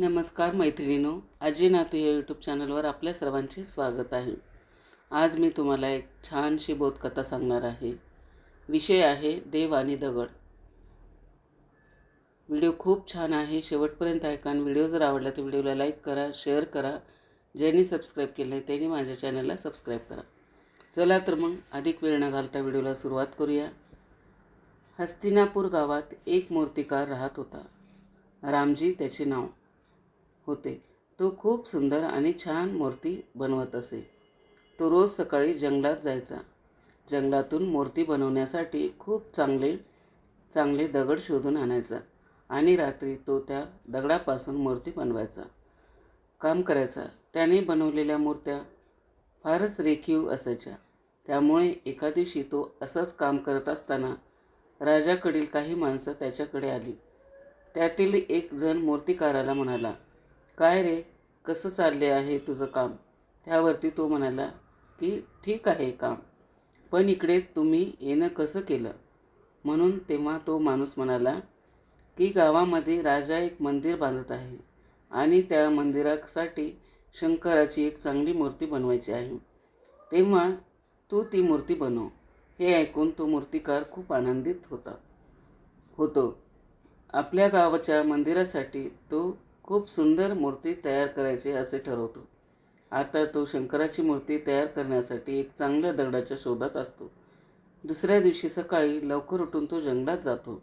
नमस्कार मैत्रिणीनो आजी नातू या यूट्यूब चॅनलवर आपल्या सर्वांचे स्वागत आहे. आज मी तुम्हाला एक छानशी बोधकथा सांगणार आहे. विषय आहे देव आणि दगड. व्हिडिओ खूप छान आहे शेवटपर्यंत ऐका आणि व्हिडिओ जर आवडला तर व्हिडिओला लाईक करा शेअर करा. ज्यांनी सबस्क्राईब केलं आहे त्यांनी माझ्या चॅनलला सबस्क्राईब करा. चला तर मग अधिक वेळ न घालता व्हिडिओला सुरुवात करूया. हस्तिनापूर गावात एक मूर्तिकार राहत होता. रामजी त्याचे नाव. होते. तो खूप सुंदर आणि छान मूर्ती बनवत असे. तो रोज सकाळी जंगलात जायचा. जंगलातून मूर्ती बनवण्यासाठी खूप चांगले चांगले दगड शोधून आणायचा आणि रात्री तो त्या दगडापासून मूर्ती बनवायचा. काम करायचा. त्याने बनवलेल्या मूर्त्या फारच रेखीव असायच्या. त्यामुळे एका दिवशी तो असंच काम करत असताना राजाकडील काही माणसं त्याच्याकडे आली. त्यातील एक जण मूर्तिकाराला म्हणाला काय रे? कसं चालले आहे तुझं काम? त्यावरती तो म्हणाला की ठीक आहे काम. पण इकडे तुम्ही येणं कसं केलं? म्हणून तेव्हा तो माणूस म्हणाला की गावामध्ये राजा एक मंदिर बांधत आहे आणि त्या मंदिरासाठी शंकराची एक चांगली मूर्ती बनवायची आहे. तेव्हा तू ती मूर्ती बनव. हे ऐकून तो मूर्तिकार खूप आनंदित होता होतो. आपल्या गावाच्या मंदिरासाठी तो खूप सुंदर मूर्ती तयार करायची असे ठरवतो. आता तो शंकराची मूर्ती तयार करण्यासाठी एक चांगल्या दगडाच्या शोधात असतो. दुसऱ्या दिवशी सकाळी लवकर उठून तो जंगलात जातो.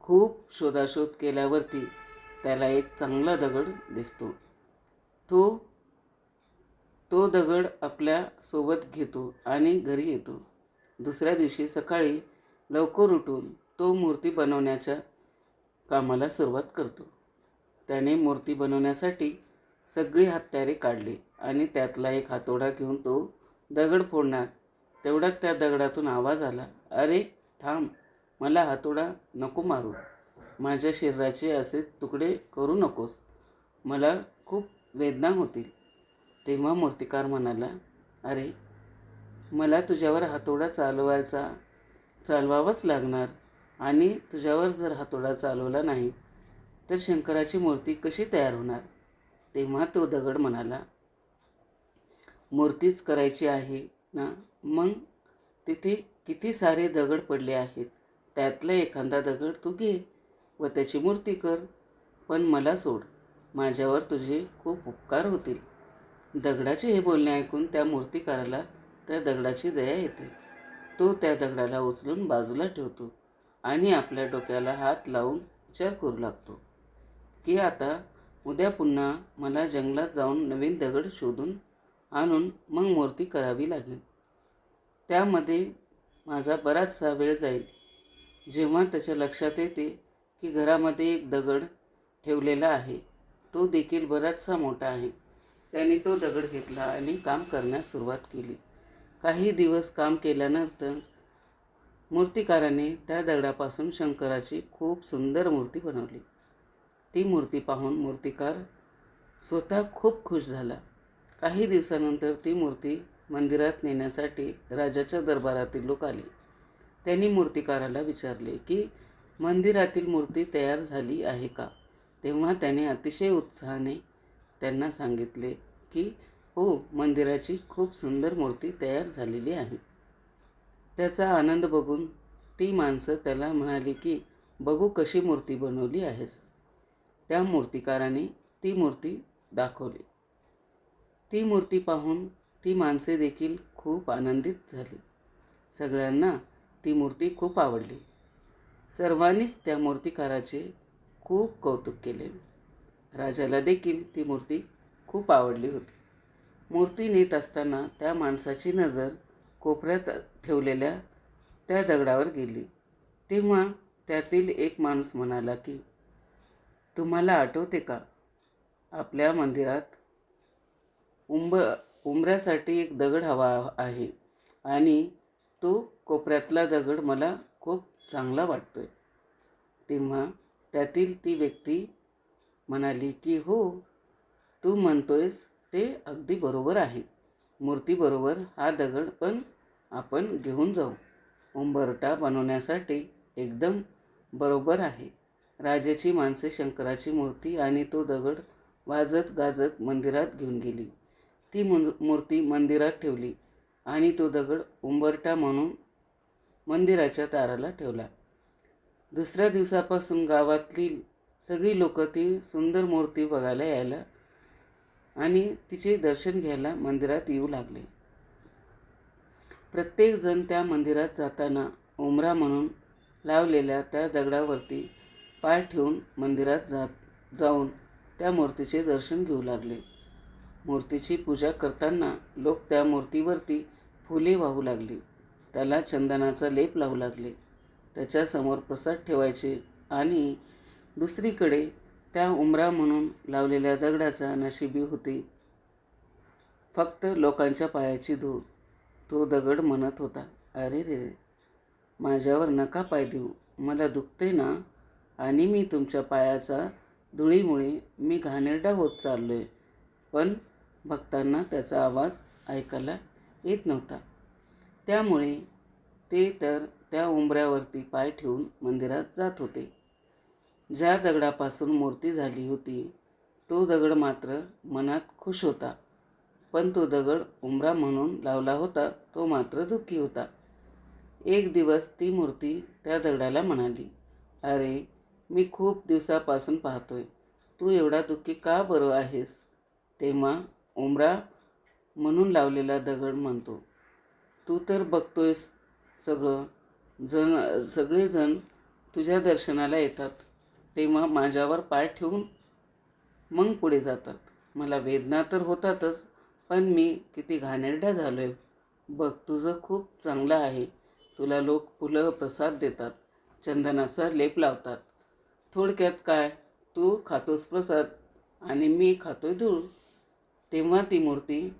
खूप शोधाशोध केल्यावरती त्याला एक चांगला दगड दिसतो. तो तो दगड आपल्यासोबत घेतो आणि घरी येतो. दुसऱ्या दिवशी सकाळी लवकर उठून तो मूर्ती बनवण्याच्या कामाला सुरुवात करतो. त्याने मूर्ती बनवण्यासाठी सगळी हत्यारे काढली आणि त्यातला एक हातोडा घेऊन तो दगड फोडणार तेवढ्यात त्या दगडातून आवाज आला अरे थांब मला हातोडा नको मारू. माझ्या शरीराचे असे तुकडे करू नकोस. मला खूप वेदना होतील. तेव्हा मूर्तिकार म्हणाला अरे मला तुझ्यावर हातोडा चालवायचा चालवावाच लागणार आणि तुझ्यावर जर हातोडा चालवला नाही तर शंकराची मूर्ती कशी तयार होणार? तेव्हा तो दगड म्हणाला मूर्तीच करायची आहे ना? मग तिथे किती सारे दगड पडले आहेत? त्यातला एखादा दगड तू घे व त्याची मूर्ती कर. पण मला सोड माझ्यावर तुझे खूप उपकार होतील. दगडाचे हे बोलणे ऐकून त्या मूर्तिकाराला त्या दगडाची दया येते. तो त्या दगडाला उचलून बाजूला ठेवतो आणि आपल्या डोक्याला हात लावून विचार करू लागतो. की आता उद्या पुन्हा मला जंगलात जाऊन नवीन दगड शोधून आणून मग मूर्ती करावी लागेल. त्यामध्ये माझा बराचसा वेळ जाईल. जेव्हा त्याच्या लक्षात येते की घरामध्ये एक दगड ठेवलेला आहे तो देखील बराचसा मोठा आहे. त्याने तो दगड घेतला आणि काम करण्यास सुरुवात केली. काही दिवस काम केल्यानंतर मूर्तिकाराने त्या दगडापासून शंकराची खूप सुंदर मूर्ती बनवली. ती मूर्ती पाहून मूर्तिकार स्वतः खूप खुश झाला. काही दिवसानंतर ती मूर्ती मंदिरात नेण्यासाठी राजाच्या दरबारातील लोक आले. त्यांनी मूर्तिकाराला विचारले की मंदिरातील मूर्ती तयार झाली आहे का? तेव्हा त्याने अतिशय उत्साहाने त्यांना सांगितले की हो मंदिराची खूप सुंदर मूर्ती तयार झालेली आहे. त्याचा आनंद बघून ती माणसं त्याला म्हणाली की बघू कशी मूर्ती बनवली आहेस. त्या मूर्तिकाराने ती मूर्ती दाखवली. ती मूर्ती पाहून ती माणसे देखील खूप आनंदित झाली. सगळ्यांना ती मूर्ती खूप आवडली. सर्वांनीच त्या मूर्तिकाराचे खूप कौतुक केले. राजाला देखील ती मूर्ती खूप आवडली होती. मूर्ती नेत असताना त्या माणसाची नजर कोपऱ्यात ठेवलेल्या त्या दगडावर गेली. तेव्हा त्यातील एक माणूस म्हणाला की तुम्हाला आठवते का? आपल्या मंदिरात उंब उंबऱ्यासाठी एक दगड हवा आहे आणि तो कोपऱ्यातला दगड मला खूप चांगला वाटतो आहे तेव्हा त्यातील ती व्यक्ती म्हणाली की हो तू म्हणतोयस ते अगदी बरोबर आहे. मूर्तीबरोबर हा दगड पण आपण घेऊन जाऊ. उंबरटा बनवण्यासाठी एकदम बरोबर आहे. राजाची माणसे शंकराची मूर्ती आणि तो दगड वाजत गाजत मंदिरात घेऊन गेली. ती मूर्ती मंदिरात ठेवली आणि तो दगड उंबरटा म्हणून मंदिराच्या दाराला ठेवला. दुसऱ्या दिवसापासून गावातली सगळी लोक ती सुंदर मूर्ती बघायला यायला आणि तिचे दर्शन घ्यायला मंदिरात येऊ लागले. प्रत्येकजण त्या मंदिरात जाताना उमरा म्हणून लावलेल्या त्या दगडावरती पाय ठेवून मंदिरात जात जाऊन त्या मूर्तीचे दर्शन घेऊ लागले. मूर्तीची पूजा करताना लोक त्या मूर्तीवरती फुले वाहू लागली. त्याला चंदनाचा लेप लावू लागले. त्याच्यासमोर प्रसाद ठेवायचे आणि दुसरीकडे त्या उमरा म्हणून लावलेल्या दगडाचा नशिबी होती. फक्त लोकांच्या पायाची धूळ. तो दगड म्हणत होता अरे रे रे माझ्यावर नका पाय देऊ. मला दुखते ना. आणि मी तुमच्या पायाचा धुळीमुळे मी घाणेरडा होत चाललो आहे पण भक्तांना त्याचा आवाज ऐकायला येत नव्हता. त्यामुळे ते तर त्या उंबऱ्यावरती पाय ठेवून मंदिरात जात होते. ज्या दगडापासून मूर्ती झाली होती तो दगड मात्र मनात खुश होता. पण तो दगड उमरा म्हणून लावला होता तो मात्र दुःखी होता. एक दिवस ती मूर्ती त्या दगडाला म्हणाली अरे मी खूप दिवसापासून पाहतोय. तू एवढा दुःखी का बरं आहेस? तेव्हा उमरा म्हणून लावलेला दगड म्हणतो. तू तर बघतोयस सगळं. जण सगळेजण तुझ्या दर्शनाला येतात. तेव्हा माझ्यावर पाय ठेवून मग पुढे जातात. मला वेदना तर होतातच पण मी किती घाणेरड्या झालो आहे बघ तुझं खूप चांगलं आहे. तुला लोक फुलं प्रसाद देतात. चंदनाचा लेप लावतात. थोडक्यात काय? तू खातोस प्रसाद आणि मी खातोय धूळ. तेव्हा ती मूर्ती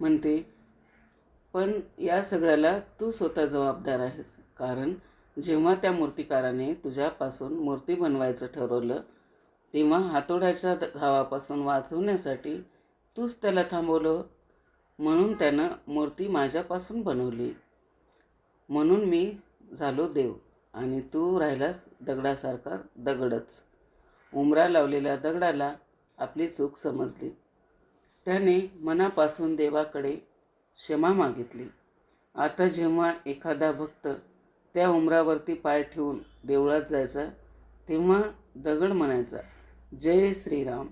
म्हणते पण या सगळ्याला तू स्वतः जबाबदार आहेस. कारण जेव्हा त्या मूर्तिकाराने तुझ्यापासून मूर्ती बनवायचं ठरवलं तेव्हा हातोड्याच्या द- घावापासून वाचवण्यासाठी तूच त्याला थांबवलं. म्हणून त्यानं मूर्ती माझ्यापासून बनवली. म्हणून मी झालो देव. आणि तू राहिलास दगडासारखा दगडच. उमरा लावलेल्या दगडाला आपली चूक समजली. त्याने मनापासून देवाकडे क्षमा मागितली. आता जेव्हा एखादा भक्त त्या उमरावरती पाय ठेवून देवळात जायचा तेव्हा दगड म्हणायचा जय श्रीराम.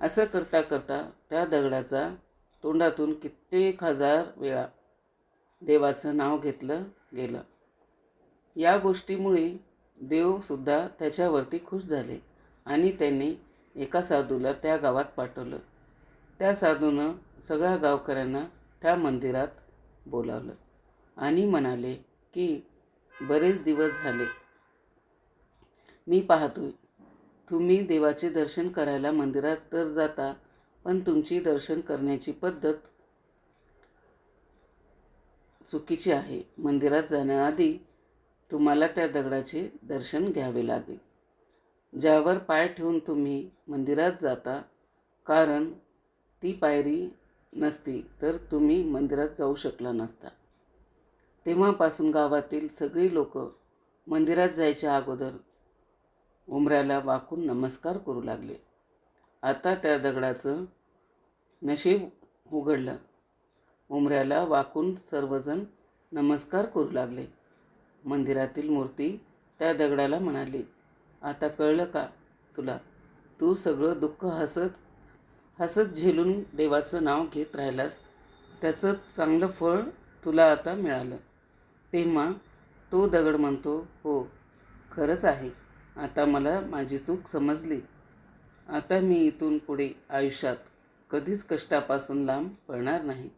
असं करता करता त्या दगडाचा तोंडातून कित्येक हजार वेळा देवाचं नाव घेतलं गेलं. या गोष्टीमुळे देवसुद्धा त्याच्यावरती खुश झाले आणि त्यांनी एका साधूला त्या गावात पाठवलं. त्या साधूनं सगळ्या गावकऱ्यांना त्या मंदिरात बोलावलं आणि म्हणाले की बरेच दिवस झाले. मी पाहतोय. तुम्ही देवाचे दर्शन करायला मंदिरात तर जाता पण तुमची दर्शन करण्याची पद्धत चुकीची आहे. मंदिरात जाण्याआधी तुम्हाला त्या दगडाचे दर्शन घ्यावे लागेल. ज्यावर पाय ठेवून तुम्ही मंदिरात जाता कारण ती पायरी नसती तर तुम्ही मंदिरात जाऊ शकला नसता. तेव्हापासून गावातील सगळी लोक मंदिरात जायच्या अगोदर उमऱ्याला वाकून नमस्कार करू लागले. आता त्या दगडाचं नशीब उघडलं. उमऱ्याला वाकून सर्वजण नमस्कार करू लागले. मंदिरातील मूर्ती त्या दगडाला म्हणाली आता कळलं का तुला? तू सगळं दुःख हसत हसत झेलून देवाचं नाव घेत राहिलास. त्याचं चांगलं फळ तुला आता मिळालं. तेव्हा तो दगड म्हणतो हो खरंच आहे. आता मला माझी चूक समजली. आता मी इथून पुढे आयुष्यात कधीच कष्टापासून लांब पळणार नाही.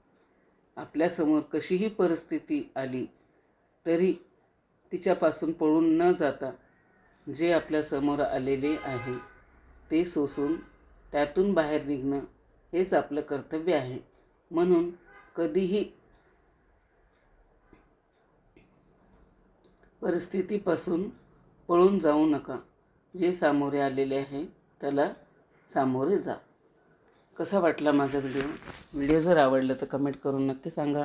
आपल्यासमोर कशीही परिस्थिती आली तरी तिच्यापासून पळून न जाता जे आपल्यासमोर आलेले आहे ते सोसून त्यातून बाहेर निघणं हेच आपलं कर्तव्य आहे. म्हणून कधीही परिस्थितीपासून पळून जाऊ नका. जे सामोरे आलेले आहे त्याला सामोरे जा. कसा वाटला माझा व्हिडिओ? व्हिडिओ जर आवडला तर कमेंट करून नक्की सांगा.